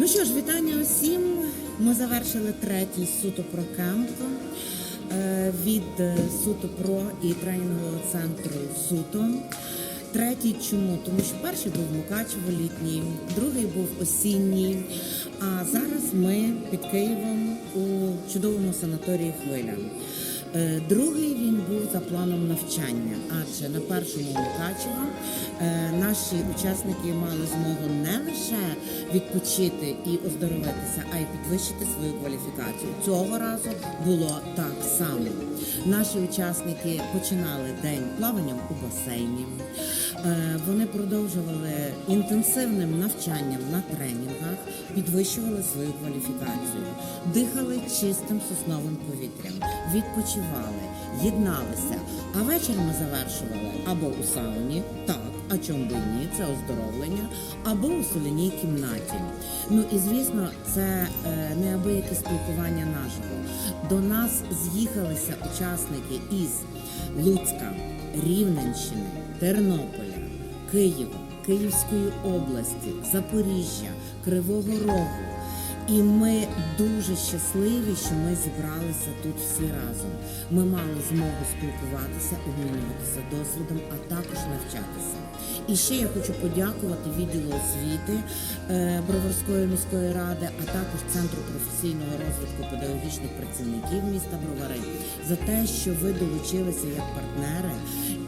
Ну що ж, вітання усім. Ми завершили третій суто про кемп е, від е, суто про і тренінгового центру суто. Третій чому? Тому що перший був Мукачево літній, другий був осінній. А зараз ми під Києвом у чудовому санаторії Хвиля. Е, Другий він був за планом навчання, адже на першому Мукачево наші учасники мали змогу не лише відпочити і оздоровитися, а й підвищити свою кваліфікацію. Цього разу було так само. Наші учасники починали день плаванням у басейні. Е, Вони продовжували інтенсивним навчанням на тренінгах, підвищували свою кваліфікацію, дихали чистим сосновим повітрям, відпочивали, єдналися. А вечір ми завершували або у сауні, так, а чому би ні, це оздоровлення, або у соляній кімнаті. Ну і звісно, це е, неабияке спілкування наживо. До нас з'їхалися учасники із Луцька, Рівненщини, Тернополя, Києва, Київської області, Запоріжжя, Кривого Рогу. І ми дуже щасливі, що ми зібралися тут всі разом. Ми мали змогу спілкуватися, обмінюватися досвідом, а також навчатися. І ще я хочу подякувати відділу освіти е, Броварської міської ради, а також Центру професійного розвитку педагогічних працівників міста Бровари за те, що ви долучилися як партнери.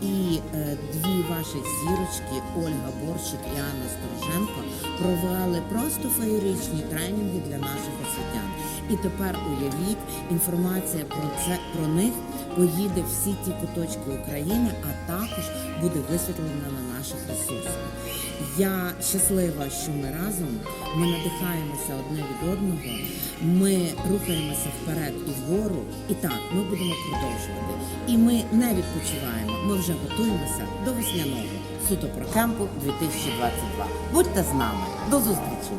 І е, дві ваші зірочки Ольга Борщик і Анна Стороженко провели просто феєричні тренінги для наших освітян. І тепер уявіть, інформація про це про них поїде всі ті куточки України, а також буде висвітлена на наших ресурсах. Я щаслива, що ми разом, ми надихаємося одне від одного, ми рухаємося вперед і вгору. І так, ми будемо продовжувати. І ми не відпочиваємо. Ми вже готуємося до весняного суто про кемпу 2022. Будьте з нами. До зустрічі!